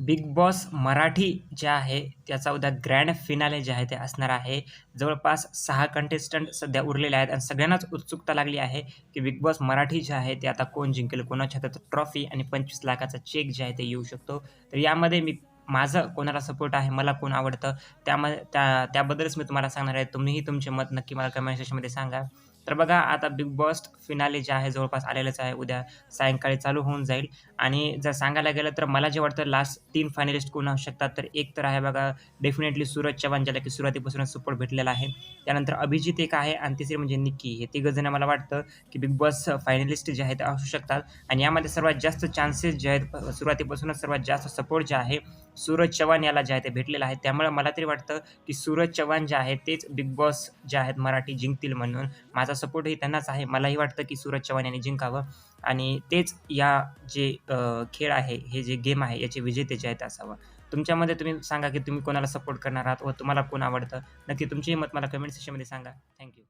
Big boss Marathi जे आहे त्याचा उद्या ग्रँड फिनाले जे आहे ते असणार आहे. जवळपास सहा कंटेस्टंट सध्या उरलेले आहेत आणि सगळ्यांनाच उत्सुकता लागली आहे की बिग बॉस मराठी जे आहे ते आता कोण जिंकेल? कोणाच्या हातात ट्रॉफी आणि पंचवीस लाखाचा चेक जे आहे ते येऊ शकतो. तर यामध्ये मी माझं कोणाला सपोर्ट आहे मला कोण आवडतं? त्यामध्ये त्या त्याबद्दलच मी तुम्हाला सांगणार आहे. तुम्हीही तुमचे मत नक्की मला कमेंट सेक्शनमध्ये सांगा. तर बघा आता बिग बॉस फिनाले जे आहे जवळपास आलेलंच आहे. उद्या सायंकाळी चालू होऊन जाईल. आणि जर सांगायला गेलं तर मला जे वाटतं लास्ट तीन फायनलिस्ट कोण असू शकतात? तर एक तर आहे बघा डेफिनेटली सूरज चव्हाण ज्याला की सुरुवातीपासूनच सपोर्ट भेटलेला आहे. त्यानंतर अभिजित एक आहे आणि तिसरे म्हणजे निक्की. हे तिघं जण मला वाटतं की बिग बॉस फायनलिस्ट जे आहेत असू शकतात. आणि यामध्ये सर्वात जास्त चान्सेस जे आहेत सुरुवातीपासूनच सर्वात जास्त सपोर्ट जे आहे सूरज चव्हाण याला जे आहे ते भेटलेलं आहे. त्यामुळे मला तरी वाटतं की सूरज चव्हाण जे आहे तेच बिग बॉस जे आहेत मराठी जिंकतील म्हणून. माझा सपोर्टही त्यांनाच आहे. मलाही वाटतं की सूरज चव्हाण यांनी जिंकावं. आणि तेच या जे खेळ आहे हे जे गेम आहे याचे विजेते जे आहेत असावं. तुमच्यामध्ये तुम्ही सांगा की तुम्ही कोणाला सपोर्ट करणार आहात व तुम्हाला कोण आवडतं? नक्की तुमचेही मत मला कमेंट सेक्शनमध्ये सांगा. थँक्यू